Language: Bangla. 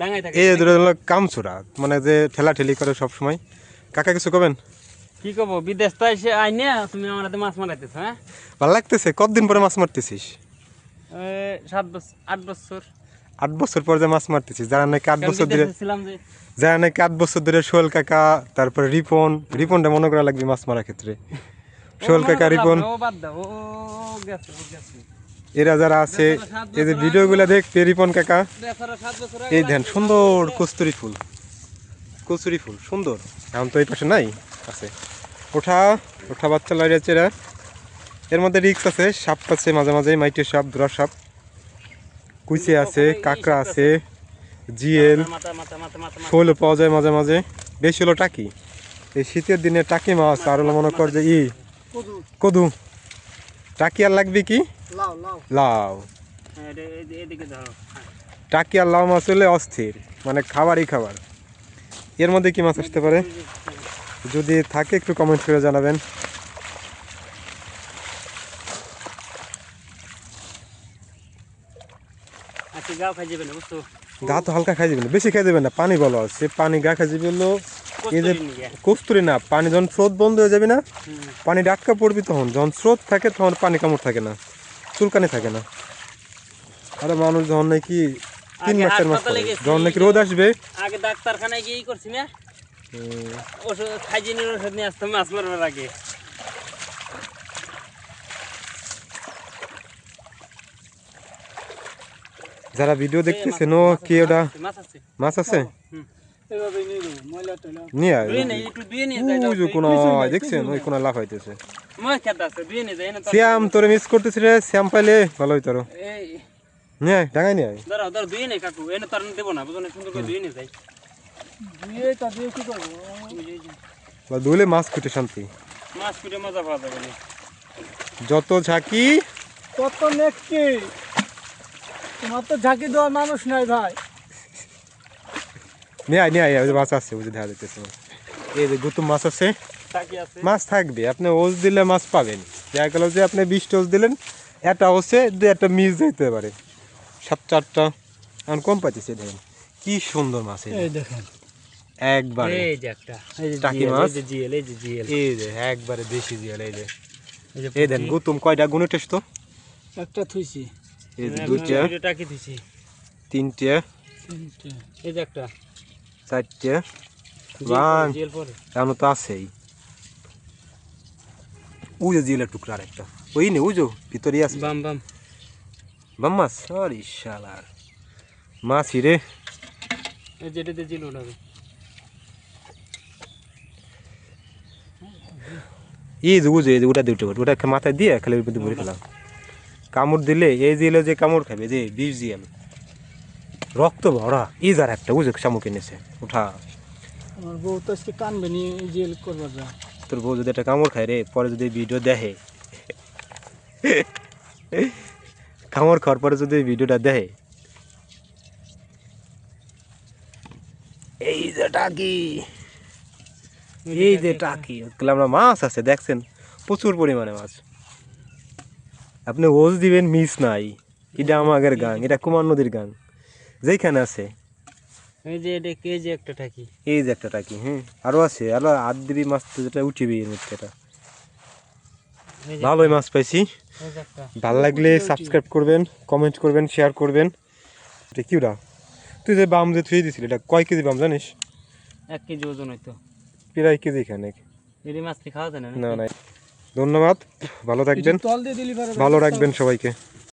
ডাঙায় এই হলো কামচোরা মানে যে ঠেলা ঠেলি করে সব সময় কাকা কিছু কবেন কি কব বিদেশ তো এসে আইনে তুমি আমার হাতে মাছ মারাইতেছ হ্যাঁ ভালো লাগতেছে কতদিন পরে মাছ মারতেছিস সাত বছর আট বছর আট বছর পর যে মাছ মারতেছিস যারা নাকি আট বছর ধরে যারা নাকি আট বছর ধরে সোহেল কাকা তারপরে রিপন রিপনটা মনে করা লাগবে মাছ মারার ক্ষেত্রে সোহেল কাকা রিপন ও বাদ দাও ও ও গেছে ও গেছে এরা যারা আছে, এই যে ভিডিওগুলো দেখ, পেরিপন কাকা। এই দেন, সুন্দর কস্তুরি ফুল। কস্তুরি ফুল, সুন্দর। এখন তো এই পাশে নাই, আছে। ওঠা ওঠা বাচ্চা লড়িয়েছে এরা। এর মধ্যে রিক্স আছে, সাপ আছে, মাঝে মাঝে মাইটের সাপ, দুরা সাপ। কুইচে আছে, কাঁকড়া আছে, জিএল। শোলও পাওয়া যায় মাঝে মাঝে। বেশি হলো টাকি। এই শীতের দিনে টাকি মাছ, আর হলো মনে কর যে ই, কদু। টাকি আর লাগবে কি? লাউ হ্যাঁ, এটা- এদি- এদিকে ধরো। টাকি আর লাউ মাছ হলে অস্থির মানে খাবারই খাবার। এর মধ্যে কি মাছ আসতে পারে? যদি থাকে একটু কমেন্ট করে জানাবেন। আচ্ছা খাই যাবে না গা তো হালকা খাই দেবেন বেশি খাই দেবেন না পানি বলো। সে পানি গা খাই যাবে হলো এই যে কস্তুরি না পানি যখন স্রোত বন্ধ হয়ে যাবে না পানি ডাক্কা পড়বি তখন যখন স্রোত থাকে তখন পানি কামড় থাকে না। চুলকানি থাকে না। আরে মানুষ যখন নাকি তিন মাস চার মাস যখন নাকি রোদ আসবে। আগে ডাক্তারখানায় গিয়েই করছি না। ওষুধ খাইজিনের ওষুধ নিয়ে আসতাম মাছ মারবার আগে। যারা ভিডিও দেখতেছেন ও কি ওটা? মাছ আছে মাছ আছে। নিয়ে আয় ধুয়ে নেই একটু ধুয়ে নিয়ে যাই ওই কোনো দেখছেন ওই কোনো লাভ হইতেছে। মই খেতে আছে ধুয়ে নিয়ে যাই না তো- শ্যাম তোরে মিস করতেছি রে শ্যাম পাইলে ভালো হইতো আরও। নিয়ে ডাঙাই নিয়ে আয়। ধরো ধরো নেই কাকু এনে তার দেবো না বুঝো সুন্দর করে ধুয়ে নিয়ে যাই ধুলে মাছ কুটে শান্তি। মাছ কুটে মজা পাওয়া যাবে যত ঝাঁকি। কত নেকি তোমার তো ঝাঁকি দেওয়ার মানুষ নাই ভাই। নিয়ে আয় নিয়ে আয় ওই যে মাছ আছে ওই যে দেখা যাইতেছে। এই যে গুতুম মাছ আছে মাছ থাকবে আপনি ওজ দিলে মাছ পাবেন। দেখা গেল যে আপনি বিশ ওজ দিলেন একটা ওসে দু একটা মিস দিতে পারে। সাত চারটা। এখন কম পাইতেছে দেখেন কি সুন্দর মাছ এই দেখেন। একবারে এই যে একটা এই যে টাকি মাছ? এই যে জিএল এই যে জিএল। এই যে একবারে দেশি জিয়াল এই যে। এই দেন গুতুম কয়টা গুনে টেস্ট তো? একটা থুইছি। এই যে দুইটা। টাকি দিছি তিনটে। তিনটে। এই যে একটা। চারটে বান। এমন তো আছেই। যে জিলের টুকরা আরেকটা। ওই নে যে ভিতরে আছে। বাম বাম। বাম মাছ? সরি শালার। মাছ হিরে এই যেটাতে জিল এই যে বুঝে এই যে ওটা দুটো ওটা মাথায় দিয়ে খেলে ভরে ফেলাম কামড় দিলে এই জিলে যে কামড় খাবে যে বিষ জিয়াল রক্ত ভরা এই যার একটা বুঝে শামুক এনেছে ওঠা আমার বউ তো আজকে কানবে নিয়ে জেল করবার যা। তোর বউ যদি একটা কামড় খায় রে পরে যদি ভিডিও দেখে। কামড় খাওয়ার পরে যদি ভিডিওটা দেখে। এই যে টাকি। এই যে টাকি। আমরা মাছ আছে দেখছেন? প্রচুর পরিমাণে মাছ। আপনি ওজ দিবেন মিস নাই। এটা আমাদের গাং এটা কুমার নদীর গাং। যেখানে আছে? এই যে এটা কে যে একটা টাকি এই যে একটা টাকি হ্যাঁ আরও আছে আরও হাত দিবি মাছ তো যেটা উঠিবি এর মধ্যে এটা। ভালোই মাছ পাইছি। ভালো লাগলে সাবস্ক্রাইব করবেন কমেন্ট করবেন শেয়ার করবেন। এটা কি ওটা? তুই যে বাম যে থুয়ে দিছিলি এটা কয় কেজি বাম জানিস? এক কেজি ওজন হইতো। প্রায় কেজি এখানে যদি মাছ খাওয়া যায় না না ধন্যবাদ ভালো থাকবেন। ভালো রাখবেন সবাইকে।